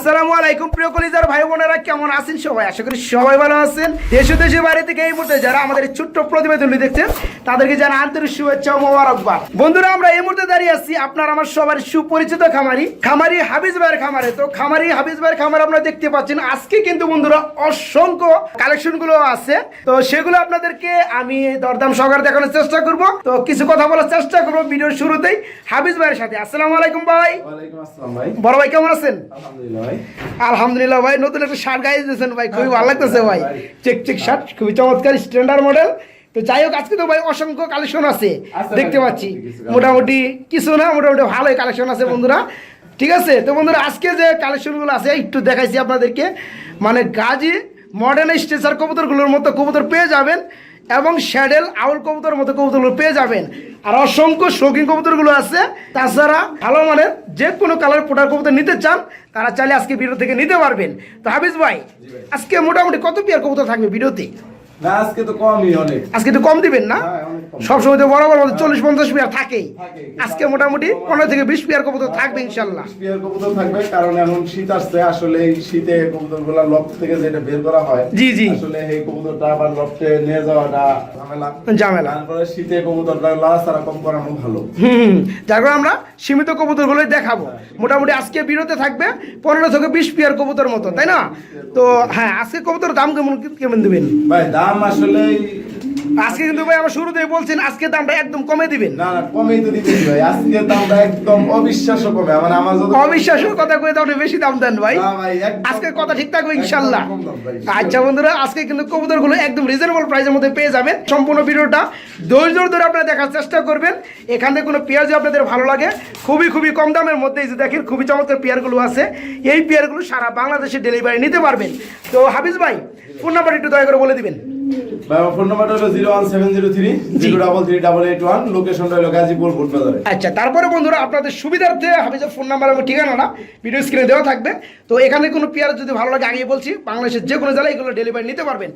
আসসালামু আলাইকুম প্রিয় কলিজার ভাই বোনেরা কেমন আছেন সবাই? আশা করি সবাই ভালো আছেন। দেশ দেশের বাইরে থেকে এই মুহূর্তে যারা আমাদের ছোট্ট প্রতিবেদনটি দেখছেন তাদেরকে জানা আন্তরিক শুভেচ্ছা ও মোবারকবাদ। বন্ধুরা আমরা এই মুহূর্তে দাঁড়িয়ে আছি আপনার আমার সবার সুপরিচিত খামারি খামারি হাবিজ ভাইয়ের খামারে। তো খামারি হাবিজ ভাইয়ের খামারে আপনারা দেখতে পাচ্ছেন আজকে কিন্তু বন্ধুরা অসংখ্য কালেকশনগুলো আছে। তো সেগুলো আপনাদেরকে আমি দরদাম সহকারে দেখানোর চেষ্টা করব। তো কিছু কথা বলার চেষ্টা করব ভিডিওর শুরুতেই। হাবিজ ভাইয়ের সাথে। আসসালামু আলাইকুম ভাই। ওয়ালাইকুম আসসালাম ভাই। বড় ভাই কেমন আছেন? আলহামদুলিল্লাহ ভাই। আলহামদুলিল্লাহ ভাই নতুন একটা শার্ট গাইজ দিয়েছেন ভাই খুবই ভালো লাগতেছে ভাই। চেক চেক শার্ট খুবই চমৎকার স্ট্যান্ডার্ড মডেল তো যাই হোক আজকে তো ভাই অসংখ্য কালেকশন আছে আছে দেখতে পাচ্ছি। মোটামুটি কিছু না মোটামুটি ভালোই কালেকশন আছে বন্ধুরা। ঠিক আছে? তো বন্ধুরা আজকে যে কালেকশনগুলো আছে একটু দেখাইছি আপনাদেরকে। মানে গাজী মডার্ন স্ট্রেচার কবুতরগুলোর মতো কবুতর পেয়ে যাবেন। এবং শ্যাডেল আউল কবুতরের মতো কবুতরগুলো পেয়ে যাবেন। আর অসংখ্য শৌখিন কবুতরগুলো আছে। তাছাড়া ভালো মানের যে কোনো কালার পোটার কবুতর নিতে চান তারা চাইলে আজকে ভিডিও থেকে নিতে পারবেন। তো হাফিজ ভাই আজকে মোটামুটি কত পেয়ার কবুতর থাকবে ভিডিওতে না আজকে তো কমই অনেক। আজকে একটু কম দিবেন না? হ্যাঁ। সবসময় তো বরাবর মতো চল্লিশ পঞ্চাশ পেয়ার থাকেই থাকে। আজকে মোটামুটি পনেরো থেকে বিশ পেয়ার কবুতর থাকবে ইনশাল্লাহ। কবুতর থাকবে কারণ এখন শীত আসছে আসলে এই শীতে কবুতরগুলা লফট থেকে যেটা বের করা হয় জি, জি। আসলে এই কবুতরটা আবার লফটে নিয়ে যাওয়াটা ঝামেলা। ঝামেলা। তারপরে শীতে কবুতরটা কম করানো ভালো। হুম যার কারণে আমরা সীমিত কবুতরগুলোই দেখাবো। মোটামুটি আজকে বিরতে থাকবে পনেরো থেকে বিশ পেয়ার কবুতর মতো তাই না? তো হ্যাঁ আজকে কবুতর দাম কেমন কেমন দেবেন? ভাই দাম আসলে আজকে কিন্তু ভাই আমার শুরুতেই বলছেন আজকে দামটা একদম কমে দিবেন। না না কমেই তো দিতেছি ভাই। আজকে দামটা একদম অবিশ্বাস্য কমে। মানে আমার যত অবিশ্বাসের কথা কয়ে দাম বেশি দাম দেন ভাই। না ভাই, আজকে কথা ঠিক থাকবে কম আচ্ছা বন্ধুরা আজকে কিন্তু কবুতরগুলো একদম রিজনেবল প্রাইসের মধ্যে পেয়ে যাবেন। সম্পূর্ণ ভিডিওটা ধৈর্য ধরে আপনারা দেখার চেষ্টা করবেন। এখানে কোনো পেঁয়াজ যদি আপনাদের ভালো লাগে। খুবই খুবই কম দামের মধ্যে এই যে দেখেন খুবই চমৎকার পেয়ারগুলো আছে। এই পেয়ারগুলো সারা বাংলাদেশে ডেলিভারি নিতে পারবেন। তো হাফিজ ভাই ফোন নাম্বার একটু দয়া করে বলে দিবেন। ভাই আমার ফোন নাম্বারটা হলো zero one seven zero three zero double three double eight one লোকেশনটা হলো গাজীপুর বুটবাজারে আচ্ছা তারপরে বন্ধুরা আপনাদের সুবিধার্থে হাফিজের ফোন নাম্বার এবং ঠিকানাটা ভিডিও স্ক্রিনে দেওয়া থাকবে। তো এখানে কোনো পেয়ার যদি ভালো লাগে আগে বলছি বাংলাদেশের যে কোনো জেলায় এগুলো ডেলিভারি নিতে পারবেন।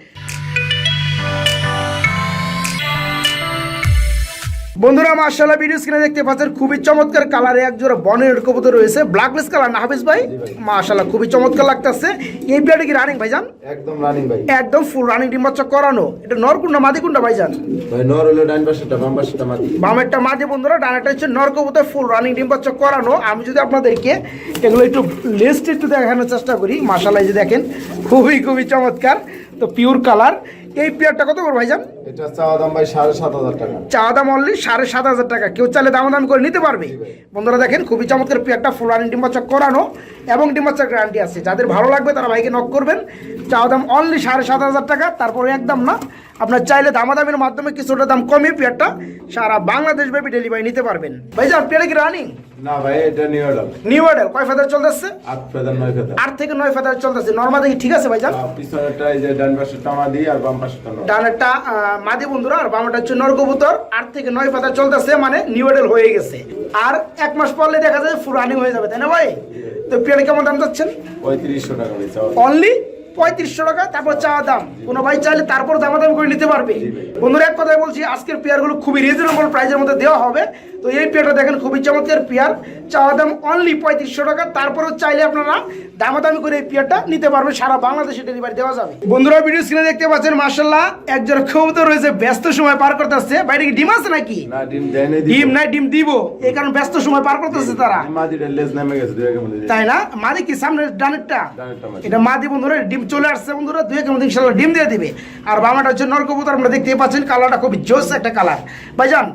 বন্ধুরা মার্শাল্লাহ ভিডিও স্ক্রিনে দেখতে পাচ্ছেন খুবই চমৎকার কালারে এক জোড়া বনের কবুতর রয়েছে। ব্ল্যাকলেস কালার না হাফিজ ভাই? মার্শাল্লাহ খুবই চমৎকার লাগতেছে। এই পেয়ারটা কি রানিং ভাইজান? একদম রানিং ভাই। একদম ফুল রানিং ডিম্বাচ্চা করানো। এটা নরকুন্ডা মাদিকুন্ডা ভাইজান? ভাই নর হলো ডাইন পাশেরটা বাম পাশেরটা মাটি বামেরটা মাঝে বন্ধুরা ডানাটা হচ্ছে নরকবুতর ফুল রানিং ডিম বাচ্চা করানো। আমি যদি আপনাদেরকে এগুলো একটু লিস্ট একটু দেখানোর চেষ্টা করি মাসালাই যে দেখেন খুবই খুবই চমৎকার। তো পিওর কালার এই পেয়ারটা কত করে ভাইজান? এটা চাওয়া দাম ভাই সাড়ে সাত হাজার টাকা। চা দাম অনলি সাড়ে সাত হাজার টাকা। কেউ চাইলে দাম দাম করে নিতে পারবে। বন্ধুরা দেখেন খুবই চমৎকার পেয়ারটা ফুল রানিং ডিম বাচ্চা করানো এবং ডিম বাচ্চার গ্যারান্টি আছে। যাদের ভালো লাগবে তারা ভাইকে নক করবেন। চা দাম অনলি সাড়ে সাত হাজার টাকা তারপরে একদম না আপনার চাইলে দামাদামির মাধ্যমে কিছুটা দাম কমে পেয়ারটা সারা বাংলাদেশ ব্যাপী ডেলিভারি নিতে পারবেন। ভাইজান পেয়ারে কি রানিং না ভাই এটা নিউ অর্ডার নিউ মডেল কয় ফেদার চলতেছে? আট ফেদার নয় ফেদার আট থেকে নয় ফেদার চলতেছে। নর্মাল দেখি ঠিক আছে ভাইজান? পিছনেরটা এই যে ডান পাশেরটা মাদি আর বাম পাশেরটা নয়। ডানেরটা মাদি বন্ধুরা আর বামটা হচ্ছে নরকবুতর। আট থেকে নয় ফেদার চলতেছে মানে নিউ মডেল হয়ে গেছে। আর এক মাস পরলে দেখা যায় ফুল রানিং হয়ে যাবে তাই না ভাই? তো পেয়ারে কেমন দাম যাচ্ছেন পঁয়ত্রিশশো টাকা ভাই অনলি পঁয়ত্রিশশো টাকা তারপর চাওয়া দাম। কোনো ভাই চাইলে তারপর দামাদাম করে নিতে পারবে। বন্ধুরা এক কথায় বলছি আজকের পেয়ারগুলো খুবই রিজনেবল প্রাইসের মধ্যে দেওয়া হবে। তো এই পেয়ারটা দেখেন খুবই চমৎকার পেয়ার। চাওয়া দাম অনলি পঁয়ত্রিশশো টাকা তারপরও চাইলে আপনারা দামাদামি করে এই পেয়ারটা নিতে পারবেন সারা বাংলাদেশে ডেলিভারি দেওয়া যাবে। বন্ধুরা ভিডিও স্ক্রিনে দেখতে পাচ্ছেন মার্শাল্লাহ একজন কবুতর রয়েছে ব্যস্ত সময় পার করতে আসছে। বাইরে কি ডিম আছে নাকি? ডিম নাই ডিম দিব। এই কারণে ব্যস্ত সময় পার করতেছে তারা। তাই না? মাদি কি সামনে ডানেরটা। এটা মাদি বন্ধুরা ডিম চলে আসছে বন্ধুরা দুই কেমন ইনশাল্লাহ ডিম দিয়ে দিবে। আর বামাটা হচ্ছে নরকবুতর আমরা দেখতে পাচ্ছেন কালারটা খুবই জোস একটা কালার। ভাইজান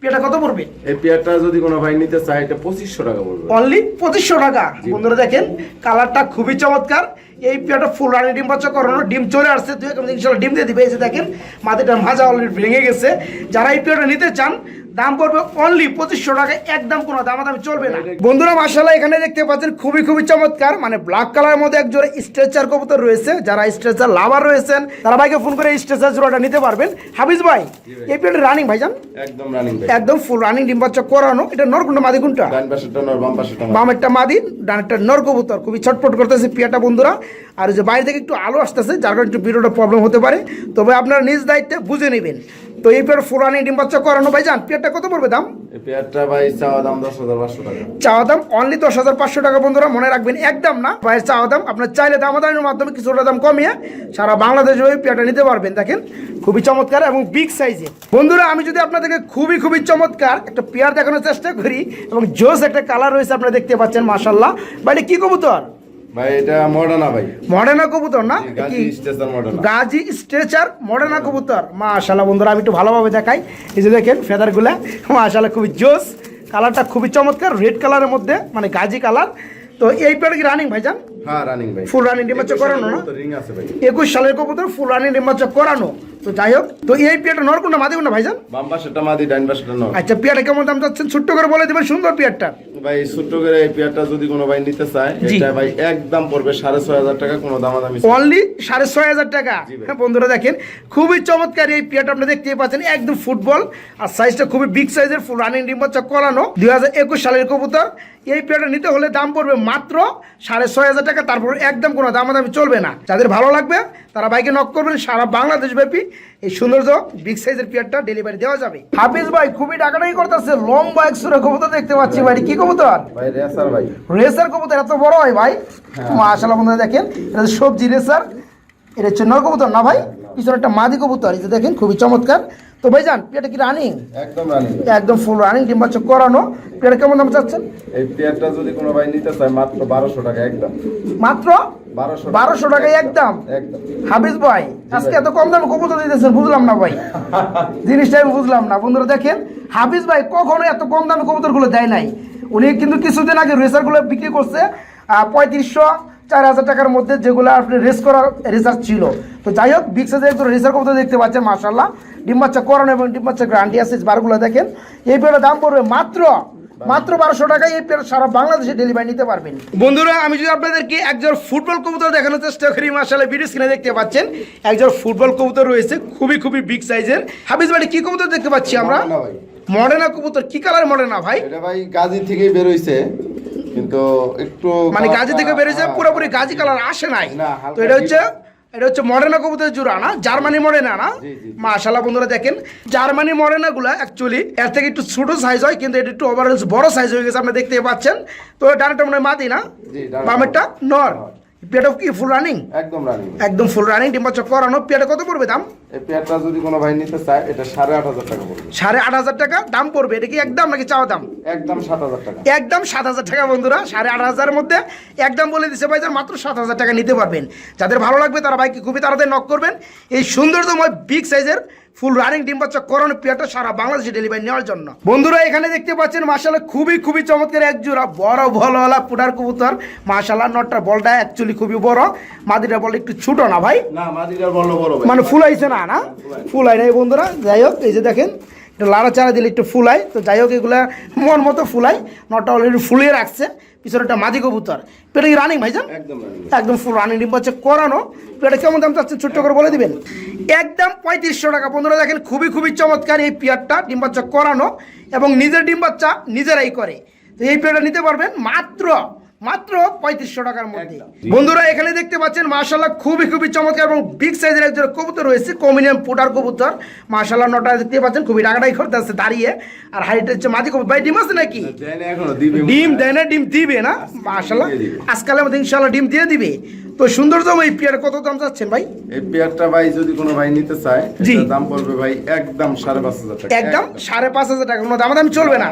পেয়াটা কত পড়বে? এই পেয়াটা যদি কোনো ভাই নিতে চায় এটা পঁচিশশো টাকা পড়বে। অনলি পঁচিশশো টাকা। বন্ধুরা দেখেন কালারটা খুবই চমৎকার। এই পেয়ারটা ফুল রানি ডিম বাচ্চা করানো ডিম চলে আসছে দুই কেমন ইনশাল্লাহ ডিম দিয়ে দিবে। যে দেখেন মাদিটা ভাজা অলরেডি ভেঙে গেছে। যারা এই পেয়ারটা নিতে চান দাম পড়বে অনলি পঁচিশশো টাকা একদম কোনো দামাদামি চলবে না। বন্ধুরা মাসাল্লাহ এখানে দেখতে পাচ্ছেন খুবই খুবই চমৎকার। মানে ব্ল্যাক কালারের মধ্যে এক জোড়া স্ট্রেচার কবুতর রয়েছে। যারা স্ট্রেচার লাভার রয়েছেন তারা ভাইকে ফোন করে স্ট্রেচার জোড়াটা নিতে পারবেন। হাবিজ ভাই এই পেয়ারটা রানিং ভাইজান? একদম রানিং একদম ফুল রানিং ডিম বাচ্চা করানো। এটা মাদি কোনটা? মাদি। বামেরটা মাদি ডানেরটা নর কবুতর। খুবই ছটফট করতেছে পিয়াটা বন্ধুরা। আর যে বাইরে থেকে একটু আলো আসতেছে যার কারণে একটু ভিডিওটা প্রবলেম হতে পারে। তবে আপনারা নিজ দায়িত্বে বুঝে নেবেন। তো এই পেয়ার ফুরানি ডিম বাচ্চা করানো ভাই যান পেয়ারটা কত পড়বে দাম? পেয়ারটা ভাই চাওয়া দাম দশ হাজার পাঁচশো টাকা। চাওয়া দাম অনলি দশ হাজার পাঁচশো টাকা বন্ধুরা মনে রাখবেন একদম না। ভাইয়ের চাওয়া দাম আপনার চাইলে দামাদামের মাধ্যমে কিছুটা দাম কমিয়ে সারা বাংলাদেশে ওই পেয়ারটা নিতে পারবেন দেখেন। খুবই চমৎকার এবং বিগ সাইজে বন্ধুরা আমি যদি আপনাদেরকে খুবই খুবই চমৎকার একটা পেয়ার দেখানোর চেষ্টা করি এবং জোস একটা কালার রয়েছে আপনারা দেখতে পাচ্ছেন মাসাল্লাহ বাইরে কি কবুতর? ভাই এটা মডার্না ভাই? মডার্না কবুতর না? কি? স্টেশন গাজী স্ট্রেচার মডার্না কবুতর? বন্ধুরা আমি একটু ভালোভাবে দেখাই। এই যে দেখেন ফেদারগুলা খুবই জোস। কালারটা খুবই চমৎকার রেড কালারের মধ্যে মানে গাজী কালার তো এই পেয়ার কি রানিং ভাইজান হ্যাঁ রানিং ভাই ফুল রানিং ডিমাচা করানো না? রিং আছে ভাই। একুশ সালের কবুতর ফুল রানিং ডিমাচা করানো। তো যাই হোক তো এই পেয়ারটা নর কোনটা মাদি কোনটা ভাইজান? বাম পাশেটা মাদি পাশেটা নয় আচ্ছা কেমন দাম চাচ্ছেন? ছোট্ট করে বলে দেবেন সুন্দর পেয়ারটা। ভাই ছোট্ট করে এই যদি কোনো ভাই নিতে চায় এটা ভাই একদম পড়বে সাড়ে ছয় হাজার টাকা কোনো দামাদামি অনলি সাড়ে ছয় হাজার টাকা। হ্যাঁ বন্ধুরা দেখেন খুবই চমৎকার এই পেয়ারটা আপনি দেখতেই পাচ্ছেন একদম ফুটবল আর সাইজটা খুবই বিগ সাইজের ফুল রানিং ডিম বাচ্চা করানো। দুই হাজার একুশ সালের কবুতর এই পেয়ারটা নিতে হলে দাম পড়বে মাত্র সাড়ে ছয় হাজার টাকা তারপর একদম কোনো দামাদামি চলবে না। যাদের ভালো লাগবে তারা বাইকে নক করবেন। সারা বাংলাদেশ ব্যাপী এই সৌন্দর্য বিগ সাইজের পিয়ারটা ডেলিভারি দেওয়া যাবে। হাফিজ ভাই খুবই টাকাটাই করতেছে। লম্বা একশোরে কবুতর দেখতে পাচ্ছি ভাই। কি কবুতর? ভাই রেসার ভাই। রেসার কবুতর এত বড় হয় ভাই? হ্যাঁ। মাশাআল্লাহ বন্ধুরা দেখেন এটা সবজি রেসার এটা হচ্ছে নর কবুতর না ভাই? পিছনে একটা মাদি কবুতর। এই যে দেখেন খুবই চমৎকার। তো ভাই যান পেয়ারটা কি রানিং একদম রানিং একদম ফুল রানিং ডিম বাচ্চা করানো। পেয়ারটা কেমন দাম চাচ্ছেন? এই পেয়ারটা যদি কোনো ভাই নিতে চায় মাত্র বারোশো টাকা একদম। মাত্র? একদম? একদম। ভাই আজকে এত কম দামে কবুতর দিতেছেন বুঝলাম না ভাই। জিনিসটা আমি বুঝলাম না। বন্ধুরা দেখেন ভাই কখনো এত কম দামে কবুতরগুলো দেয় নাই। উনি কিন্তু কিছুদিন আগে রেসারগুলো বিক্রি করছে পঁয়ত্রিশশো চার হাজার টাকার মধ্যে যেগুলো আপনি রেস করার রেসার ছিল। তো যাই হোক বিগ সাইজের একজন রেসার কবুতর দেখতে পাচ্ছেন মার্শাল্লাহ ডিম বাচ্চা করানো এবং ডিম বাচ্চা গ্রান্টি আছে বারগুলো দেখেন। এই পেয়ারের দাম পড়বে মাত্র মাত্র বারোশো টাকায় এই পেয়ার সারা বাংলাদেশে ডেলিভারি নিতে পারবেন। বন্ধুরা আমি যদি আপনাদেরকে একজন ফুটবল কবুতর দেখানোর চেষ্টা করি মাসাল্লাহ ভিডিও স্ক্রিনে দেখতে পাচ্ছেন একজন ফুটবল কবুতর রয়েছে খুবই খুবই বিগ সাইজের হাফিজ বাড়ি কি কবুতর দেখতে পাচ্ছি আমরা। মডেনা কবুতর কি কালার মডেনা ভাই? এটা ভাই গাজী থেকেই বেরোইছে কিন্তু একটু মানে গাজি থেকে বেরিয়েছে হ্যাঁ, পুরোপুরি গাজি কালার আসে নাই। তো এটা হচ্ছে এটা হচ্ছে মডেনা কবুতরের জোড়া না? জার্মানি মডেনা না। মাশাল্লাহ বন্ধুরা দেখেন জার্মানি মডেনা গুলা অ্যাকচুয়ালি এর থেকে একটু ছোট সাইজ হয় কিন্তু এটা একটু ওভারঅল বড় সাইজ হয়ে গেছে আপনি দেখতে পাচ্ছেন। তো ডানটা মনে হয় মাদি না। বামেরটা নর। পেটা কি ফুল রানিং একদম রানিং একদম ফুল রানিং ডিম্বাচক করানো পেটা কত পড়বে দাম? এই পেয়ারটা যদি কোনো ভাই নিতে চায় এটা সাড়ে আট হাজার টাকা পড়বে। সাড়ে আট হাজার টাকা দাম পড়বে? এটা কি একদম নাকি চাওয়া দাম? একদম সাত হাজার টাকা। একদম সাত হাজার টাকা বন্ধুরা সাড়ে আট হাজারের মধ্যে একদম বলে দিচ্ছে ভাই যার মাত্র সাত হাজার টাকা নিতে পারবেন। যাদের ভালো লাগবে তারা বাইকে খুবই তাড়াতাড়ি নক করবেন। এই সৌন্দর্যময় বিগ সাইজের ফুল রানিং ডিম বাচ্চা করানো পেয়ারটা সারা বাংলাদেশে ডেলিভারি নেওয়ার জন্য। বন্ধুরা এখানে দেখতে পাচ্ছেন মাসাল্লাহ খুবই খুবই চমৎকার এক জোড়া বড় ভলওয়ালা পুটার কবুতর। মাসাল্লাহ নটটা বলটা অ্যাকচুয়ালি খুবই বড়। মাদিটা বল একটু ছোট না ভাই? মানে ফুলাইছে না না? ফুলাই নাই বন্ধুরা যাই হোক এই যে দেখেন একটু লাড়া চাড়া দিলে একটু ফুলাই। তো যাই হোক এগুলা মন মতো ফুলাই। নটা অলরেডি ফুলিয়ে রাখছে। পিছনে একটা মাদি কবুতর। পেটে কি রানিং ভাইজান? একদম রানিং একদম ফুল রানিং ডিম হচ্ছে করানো। পেটে কেমন দাম চাচ্ছে ছোট্ট করে বলে দিবেন? একদম পঁয়ত্রিশশো টাকা। বন্ধুরা দেখেন খুবই খুবই চমৎকার এই পেয়ারটা। ডিম বাচ্চা করানো এবং নিজের ডিম বাচ্চা নিজেরাই করে। তো এই পেয়ারটা নিতে পারবেন মাত্র মাত্র পঁয়ত্রিশশো টাকার মধ্যে। বন্ধুরা এখানে দেখতে পাচ্ছেন মাশাল্লাহ খুবই খুবই চমৎকার এবং বিগ সাইজের একজন কবুতর রয়েছে কমিনিয়াম পোটার কবুতর। মাশাল্লাহ নটা দেখতে পাচ্ছেন খুবই ডাকাডাই করতে আছে দাঁড়িয়ে। আর হাইট হচ্ছে মাদি কবুতর। ভাই ডিম আছে নাকি? ডিম দেয় না ডিম দিবে না? দিবে। আজকালের মধ্যে ইনশাল্লাহ ডিম দিয়ে দিবে। তো সৌন্দর্যম এই পেয়ার কত দাম চাচ্ছেন ভাই? এই পেয়ারটা ভাই যদি কোনো ভাই নিতে চায় জি। দাম পড়বে ভাই একদম সাড়ে পাঁচ হাজার টাকা। একদম সাড়ে পাঁচ হাজার টাকা। কোনো দামাদামি চলবে না।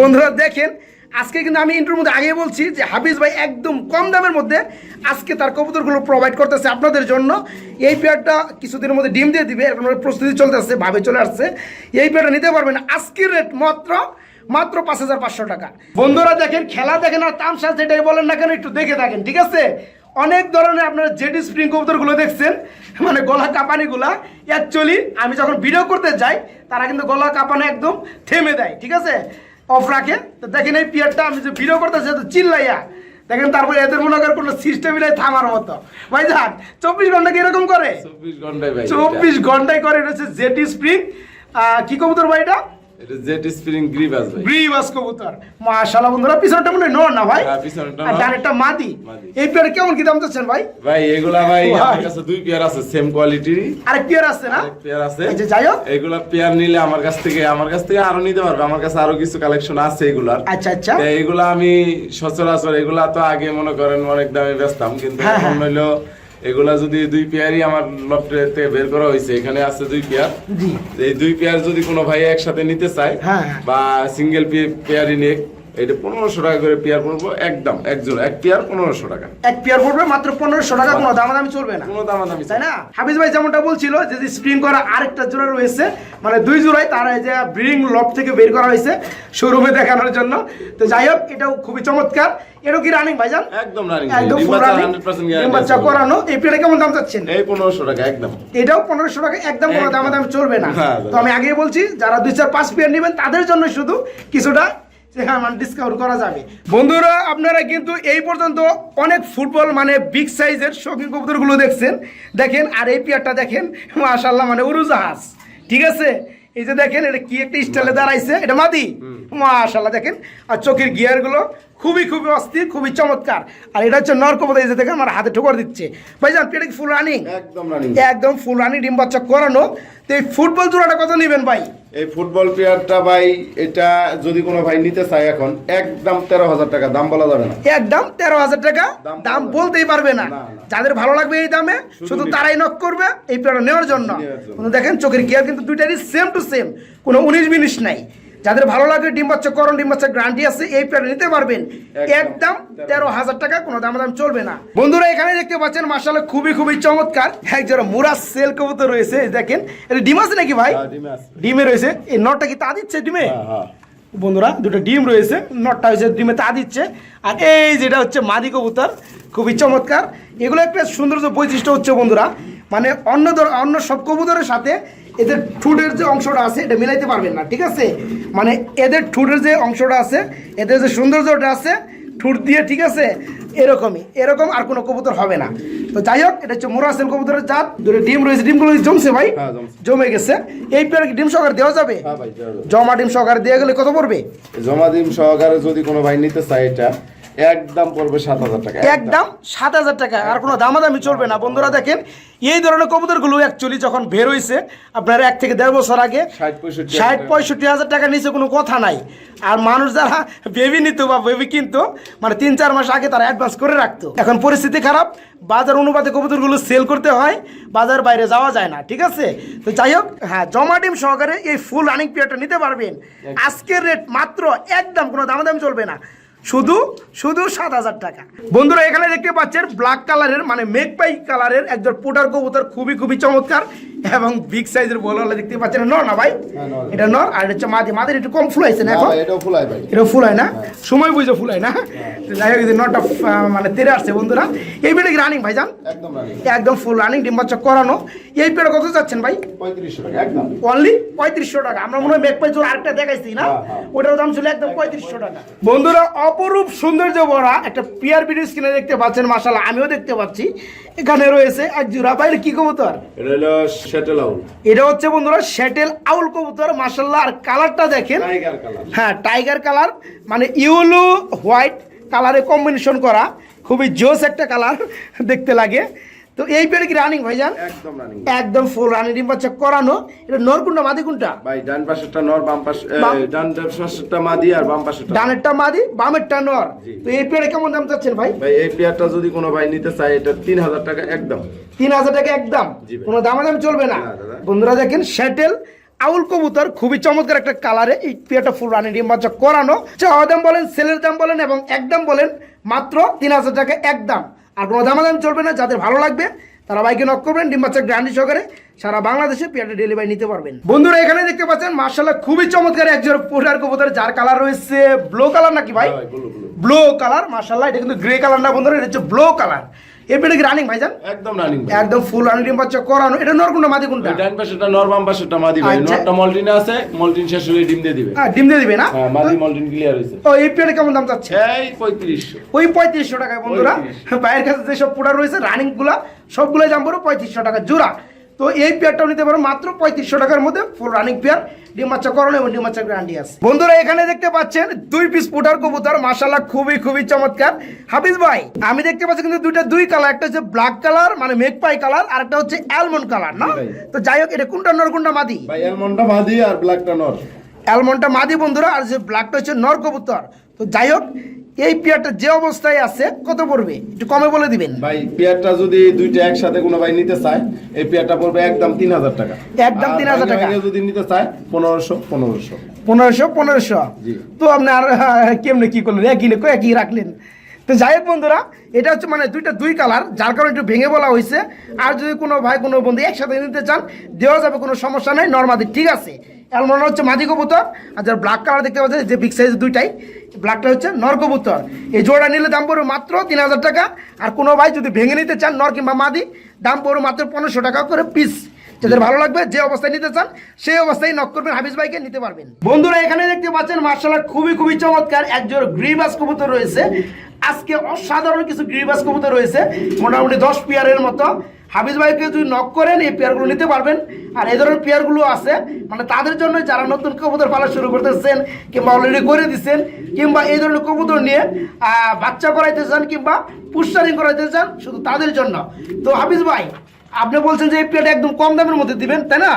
বন্ধুরা দেখেন আজকে কিন্তু আমি ইন্টার মধ্যে আগে বলছি যে হাফিজ ভাই একদম কম দামের মধ্যে আজকে তার কবুতরগুলো প্রোভাইড করতেছে আপনাদের জন্য। এই পেয়ারটা কিছুদিনের মধ্যে ডিম দিয়ে দিবে, এরকম প্রস্তুতি চলতেছে, ভাবে চলে আসছে। এই পেয়ারটা নিতে পারবেন, আজকের রেট মাত্র মাত্র পাঁচ হাজার পাঁচশো টাকা। বন্ধুরা দেখেন, খেলা দেখেন আর তামসা যেটাই বলেন না কেন, একটু দেখে থাকেন, ঠিক আছে? অনেক ধরনের আপনারা জেডি স্প্রিং কবুতরগুলো দেখছেন মানে গলা কাঁপানিগুলা। অ্যাকচুয়ালি আমি যখন ভিডিও করতে যাই, তারা কিন্তু গলা কাঁপানো একদম থেমে দেয়, ঠিক আছে? অফ রাখে। তো দেখেন এই পিয়ারটা আমি যে ভিডিও করতেছি তো চিল্লাইয়া। দেখেন তারপরে এদের মনে করেন কোনো সিস্টেমই নাই থামার মতো। ভাই যান চব্বিশ ঘণ্টা কি এরকম করে? চব্বিশ ঘন্টায় চব্বিশ ঘন্টায় করে এটা হচ্ছে জেটি স্প্রিং কি কবুতর ভাই এটা? এটা জেট স্প্রিং গ্রিবাস ভাই। গ্রিবাস কবুতর। মাশাআল্লাহ বন্ধুরা পিছনটা মনে নর না ভাই? হ্যাঁ, পিছনেরটা আর ডানেরটা মাদি। মাদি। এই পেয়ারে কেমন কি দাম চাচ্ছেন ভাই? ভাই এগুলা ভাই ভাই। আমার কাছে দুই পেয়ার আছে সেম কোয়ালিটির আরেক পেয়ার আছে না? পেয়ার আছে। এই যে যাই হোক। এগুলা পেয়ার নিলে আমার কাছ থেকে আমার কাছ থেকে আরও নিতে পারবে। আমার কাছে আরও কিছু কালেকশন আছে এগুলার। আচ্ছা আচ্ছা। এগুলা আমি সচরাচর এগুলা তো আগে মনে করেন অনেক দামে বেচতাম কিন্তু হ্যাঁ, এখন হ্যাঁ। হইল এগুলা যদি দুই পেয়ারই আমার লফটে বের করা হয়েছে এখানে আছে দুই পেয়ার জি এই দুই পেয়ার যদি কোনো ভাই একসাথে নিতে চায় হ্যাঁ, হ্যাঁ। বা সিঙ্গেল পেয়ারই নিয়ে এটা পনেরোশো টাকা করে পেয়ার পড়ব একদম এক জোড়া এক পেয়ার পনেরোশো টাকা। এক পেয়ার পড়বে মাত্র পনেরোশো টাকা কোনো দামাদামি চলবে না। কোনো দামাদামি তাই না? হাফিজ ভাই যেমনটা বলছিল যে স্প্রিং করা আরেকটা জোড়া রয়েছে মানে দুই জোড়াই তার যে ব্রিডিং লব থেকে বের করা হয়েছে শোরুমে দেখানোর জন্য। তো যাই হোক এটাও খুবই চমৎকার। এটাও কি রানিং ভাইজান একদম রানিং একদম রানিং বাচ্চা করানো। এই পেয়ারে কেমন দাম চাচ্ছেন? এই পনেরোশো টাকা একদম। এটাও পনেরোশো টাকা একদম কোনো একদম। দামে চলবে না। হ্যাঁ, তো আমি আগেই বলছি যারা দুই চার পাঁচ পেয়ার নেবেন তাদের জন্য শুধু কিছুটা মানে ডিসকাউন্ট করা যাবে। বন্ধুরা আপনারা কিন্তু এই পর্যন্ত অনেক ফুটবল মানে বিগ সাইজের শৌখিন কবুতরগুলো দেখছেন। দেখেন আর এই পেয়ারটা দেখেন মাশাল্লাহ মানে উড়োজাহাজ। ঠিক আছে? এই যে দেখেন এটা কি একটা স্টাইলে দাঁড়াইছে? এটা মাদি। মাশাল্লাহ দেখেন। আর চোখের গিয়ারগুলো খুবই খুবই অস্থির খুবই চমৎকার। আর এটা হচ্ছে নরকমতা এই যে দেখেন আমার হাতে ঠোকর দিচ্ছে। ভাইজান পেটে ফুল রানিং একদম রানিং একদম ফুল রানিং ডিম বাচ্চা করানো। তো এই ফুটবল জোড়াটা কত নেবেন ভাই? এই ফুটবল প্লেয়ারটা ভাই এটা যদি কোনো ভাই নিতে চায় এখন একদম তেরো হাজার টাকা দাম বলা যাবে না। একদম তেরো হাজার টাকা দাম বলতেই পারবে না। যাদের ভালো লাগবে এই দামে শুধু তারাই নক করবে এই প্লেয়ারটা নেওয়ার জন্য। দেখেন চোখের গিয়ার কিন্তু দুইটারই সেম টু সেম কোনো উনিশ বিনিশ নাই। যাদের ভালো লাগে ডিম বাচ্চা করণ ডিম বাচ্চা গ্যারান্টি আছে এই পেয়ারটা নিতে পারবেন। একদম। তেরো হাজার টাকা কোনো দাম দাম চলবে না। বন্ধুরা এখানে দেখতে পাচ্ছেন মাসাল্লাহ খুবই খুবই চমৎকার। একজোড়া মুরা সেল কবুতর রয়েছে দেখেন। এটা ডিম আছে নাকি ভাই? হ্যাঁ, ডিমে রয়েছে। এই নটটা কি তা দিচ্ছে ডিমে? হ্যাঁ, হ্যাঁ। বন্ধুরা দুটো ডিম রয়েছে নটটা হয়েছে ডিমে তা দিচ্ছে। আর এই যেটা হচ্ছে মাদি কবুতর খুবই চমৎকার। এগুলো একটা সৌন্দর্য বৈশিষ্ট্য হচ্ছে বন্ধুরা মানে অন্য অন্য সব কবুতরের সাথে এদের ঠুটের যে অংশটা আছে এটা মিলাইতে পারবেন না ঠিক আছে? মানে এদের ঠুটের যে অংশটা আছে এদের যে সৌন্দর্যটা আছে ঠুট দিয়ে ঠিক আছে? এরকমই এরকম আর কোনো কবুতর হবে না। তো যাই হোক এটা হচ্ছে মোরাসেল কবুতরের জাত। দুটো ডিম রয়েছে ডিমগুলো জমছে ভাই? হ্যাঁ, জমে গেছে। এই পেয়ার ডিম সহকারে দেওয়া যাবে? হ্যাঁ দেওয়া যাবে। জমা ডিম সহকারে দিয়ে গেলে কত পড়বে? জমা ডিম সহকারে যদি কোনো ভাই নিতে চায় এটা একদম পড়বে সাত হাজার টাকা একদম। সাত হাজার টাকা। আর কোনো দামাদামি চলবে না। বন্ধুরা দেখেন এই ধরনের কবুতরগুলো অ্যাকচুয়ালি যখন বের হয়েছে আপনার এক থেকে দেড় বছর আগে ষাট পঁয়ষট্টি হাজার টাকা। নিচে কোনো কথা নাই। আর মানুষ যারা বেবি নিত বা বেবি কিনতো মানে তিন চার মাস আগে তারা অ্যাডভান্স করে রাখতো। এখন পরিস্থিতি খারাপ বাজার অনুপাতে কবুতরগুলো সেল করতে হয় বাজার বাইরে যাওয়া যায় না ঠিক আছে? তো যাই হোক হ্যাঁ জমা ডিম সহকারে এই ফুল রানিং পিরিয়ডটা নিতে পারবেন। আজকের রেট মাত্র একদম কোনো দামাদামি চলবে না। শুধু শুধু সাত হাজার টাকা। বন্ধুরা এখানে দেখতে পাচ্ছেন ব্ল্যাক কালারের মানে মেঘপাই কালারের একজন পোটার কবুতর খুবই খুবই চমৎকার এবং বিগ সাইজের বল দেখতে পাচ্ছেন। নর না ভাই? হ্যাঁ, এটা নর আর এটা হচ্ছে মাদি। মাদের একটু কম ফুল হয়েছে না এখন? এটা ফুল হয় না? সময় বুঝে ফুল হয় না? তো যাই হোক নটটা মানে তেরে আসছে বন্ধুরা। এই বেড়ে রানিং ভাই যান একদম রানিং একদম ফুল রানিং ডিম বাচ্চা করানো। এই পেড়ে কত যাচ্ছেন ভাই? পঁয়ত্রিশশো টাকা একদম। অনলি পঁয়ত্রিশশো টাকা। আমরা মনে হয় মেঘপাই চোর আরেকটা দেখাইছি না? হ্যাঁ, হ্যাঁ। ওটার দাম ছিল একদম পঁয়ত্রিশশো টাকা। বন্ধুরা অপরূপ সৌন্দর্য ভরা একটা পিয়ার বিডিও স্ক্রিনে দেখতে পাচ্ছেন মাসাল্লাহ আমিও দেখতে পাচ্ছি। এখানে রয়েছে এক জোড়া বাইরে কি কবুতর? এটা হলো শ্যাটেল আউল এটা হচ্ছে বন্ধুরা শ্যাটেল আউল কবুতর মাসাল্লাহ আর কালারটা দেখেন। টাইগার কালার হ্যাঁ টাইগার কালার মানে ইউলো হোয়াইট কালারে কম্বিনেশন করা। খুবই জোস একটা কালার দেখতে লাগে। তো এই পেড়ে কি রানিং ভাইজান? একদম রানিং একদম ফুল রানি ডিম বাচ্চা করানো। এটা নরকুন্ডা মাদি কোনটা? ভাই ডান পাশেরটা নর বাম পাশে ডান পাশেরটা মাদি আর বাম পাশেরটা ডানেরটা মাদি বামেরটা নর। তো এই পেড়ে কেমন দাম চাচ্ছেন ভাই? ভাই এই পেয়ারটা যদি কোনো ভাই নিতে চায় এটা তিন হাজার টাকা একদম। তিন হাজার টাকা একদম। কোনো দামাদাম চলবে না। না, বন্ধুরা দেখেন শ্যাটেল আউল কবুতর খুবই চমৎকার একটা কালারে এই পেয়ারটা ফুল রানি ডিম বাচ্চা করানো। চাওয়া দাম বলেন সেলের দাম বলেন এবং একদম বলেন মাত্র তিন হাজার টাকা একদম। আর কোনো দামাদামি চলবে না যাদের ভালো লাগবে তারা বাইকে নক করবেন ডিম বাচ্চা গ্রান্ডি সহকারে সারা বাংলাদেশে পেয়ারটা ডেলিভারি নিতে পারবেন। বন্ধুরা এখানে দেখতে পাচ্ছেন মার্শাল্লাহ খুবই চমৎকার একজন পোটার কবুতর যার কালার রয়েছে ব্লু কালার নাকি ভাই। ব্লু কালার মার্শাল্লাহ এটা কিন্তু গ্রে কালার না বন্ধুরা এটা হচ্ছে ব্লু কালার এই পেটে কি রানিং ভাইজান? একদম রানিং একদম ফুল রানিং ডিম বাচ্চা করানো এটা নর কোনটা মাদি কোনটা? ডান নর বাম মাদি ভাই। আচ্ছা। নরটা মলটিন আছে মলটিন শেষ হলে ডিম দিয়ে দিবে। হ্যাঁ ডিম দিয়ে দিবে না? হ্যাঁ মাদি মলটিন ক্লিয়ার হইছে ও এই কেমন দাম চাচ্ছে? এই পঁয়ত্রিশশো। ওই পঁয়ত্রিশশো টাকায় বন্ধুরা। বাইরের কাছে যে সব পোড়া রয়েছে রানিংগুলা সবগুলো দাম পড়ো পঁয়ত্রিশশো টাকা জোড়া। তো এই পেয়ারটাও নিতে পারো মাত্র পঁয়ত্রিশশো টাকার মধ্যে ফুল রানিং পেয়ার ডিমাচ্চা করণ এবং ডিমাচ্চা গ্যারান্টি আছে। বন্ধুরা এখানে দেখতে পাচ্ছেন দুই পিস ফুটার কবুতর মাশাল্লাহ খুবই খুবই চমৎকার। হাফিজ ভাই আমি দেখতে পাচ্ছি কিন্তু দুইটা দুই কালার একটা হচ্ছে ব্ল্যাক কালার মানে মেঘপাই কালার আর একটা হচ্ছে অ্যালমন্ড কালার না? তো যাই হোক এটা কোনটা নর কোনটা মাদি? ভাই অ্যালমন্ডটা মাদি আর ব্ল্যাকটা নর। অ্যালমন্ডটা মাদি বন্ধুরা আর যে ব্ল্যাকটা হচ্ছে নর কবুতর। তো যাই হোক এই পেয়ারটা যে অবস্থায় আছে কত পড়বে? একটু কমে বলে দিবেন। ভাই পেয়ারটা যদি দুইটা একসাথে কোনো ভাই নিতে চায় এই পেয়ারটা পড়বে একদম তিন হাজার টাকা। একদম তিন হাজার টাকা। যদি নিতে চায় পনেরোশো পনেরোশো। পনেরোশো পনেরোশো। তো আপনার কেমনে কি করলেন? একই লেখো একই রাখলেন। তো যাই হোক বন্ধুরা এটা হচ্ছে মানে দুইটা দুই কালার যার কারণে একটু ভেঙে বলা হয়েছে। আর যদি কোনো ভাই কোনো বন্ধু একসাথে নিতে চান দেওয়া যাবে কোনো সমস্যা নেই নর্মাদি ঠিক আছে। অ্যালমন্ড হচ্ছে মাদি কবুতর আর যার ব্ল্যাক কালার দেখতে পাচ্ছেন যে বিগ সাইজ দুইটাই ব্ল্যাকটা হচ্ছে নর কবুতর। এই জোড়া নিলে দাম পড়বে মাত্র তিন হাজার টাকা। আর কোনো ভাই যদি ভেঙে নিতে চান, নর কিংবা মাদি, দাম পড়বে মাত্র পনেরোশো টাকা করে পিস যাদের ভালো লাগবে, যে অবস্থায় নিতে চান, সেই অবস্থায় নক করবেন, হাফিজ ভাইকে নিতে পারবেন। বন্ধুরা, এখানে দেখতে পাচ্ছেন মার্শাল্লাহ খুবই খুবই চমৎকার একজোড় গ্রিবাস কবুতর রয়েছে। আজকে অসাধারণ কিছু গ্রিবাস কবুতর রয়েছে, মোটামুটি দশ পেয়ারের মতো। হাফিজ ভাইকে যদি নক করেন, এই পেয়ারগুলো নিতে পারবেন। আর এই ধরনের পেয়ারগুলো আছে মানে তাদের জন্য যারা নতুন কবুতর পালা শুরু করতেছেন কিংবা অলরেডি করে দিচ্ছেন কিংবা এই ধরনের কবুতর নিয়ে বাচ্চা করাইতে চান কিংবা পুষ্টারিং করাইতে চান শুধু তাদের জন্য। তো হাফিজ ভাই আপনি বলছেন যে এই প্লেট একদম কম দামের মধ্যে দিবেন তাই না?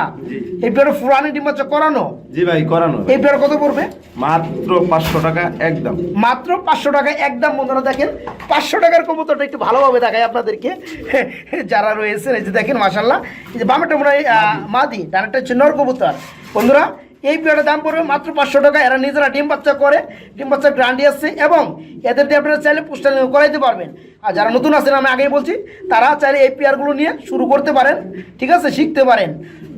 এই প্লেট ফুরানি ডিম বাচ্চা করানো? জি ভাই করানো। এই প্লেট কত পড়বে? মাত্র পাঁচশো টাকা একদম। মাত্র পাঁচশো টাকা একদম বন্ধুরা দেখেন পাঁচশো টাকার কবুতরটা একটু ভালোভাবে দেখায় আপনাদেরকে। যারা রয়েছেন এই যে দেখেন মাসাল্লাহ এই যে বামেটা মনে হয় মাদি ডানাটা হচ্ছে নর কবুতর। বন্ধুরা এই পেয়ারটার দাম পড়বে মাত্র পাঁচশো টাকা। এরা নিজেরা ডিম বাচ্চা করে, ডিম বাচ্চার গ্রান্ডি আসছে এবং এদের দিয়ে আপনারা চাইলে পুষ্টান করাইতে পারবেন। আর যারা নতুন আছেন, আমি আগেই বলছি, তারা চাইলে এই পেয়ারগুলো নিয়ে শুরু করতে পারেন, ঠিক আছে? শিখতে পারেন।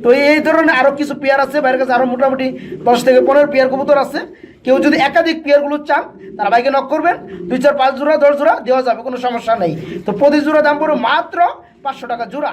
তো এই ধরনের আরও কিছু পেয়ার আছে, বাইরের কাছে আরও মোটামুটি দশ থেকে পনেরো পেয়ার কবুতর আছে। কেউ যদি একাধিক পেয়ারগুলো চান, তারা বাইকে নক করবেন। দুই চার, পাঁচ জোড়া, দশ জোড়া দেওয়া যাবে, কোনো সমস্যা নেই। তো প্রতি জোড়া দাম পড়বে মাত্র পাঁচশো টাকা জোড়া।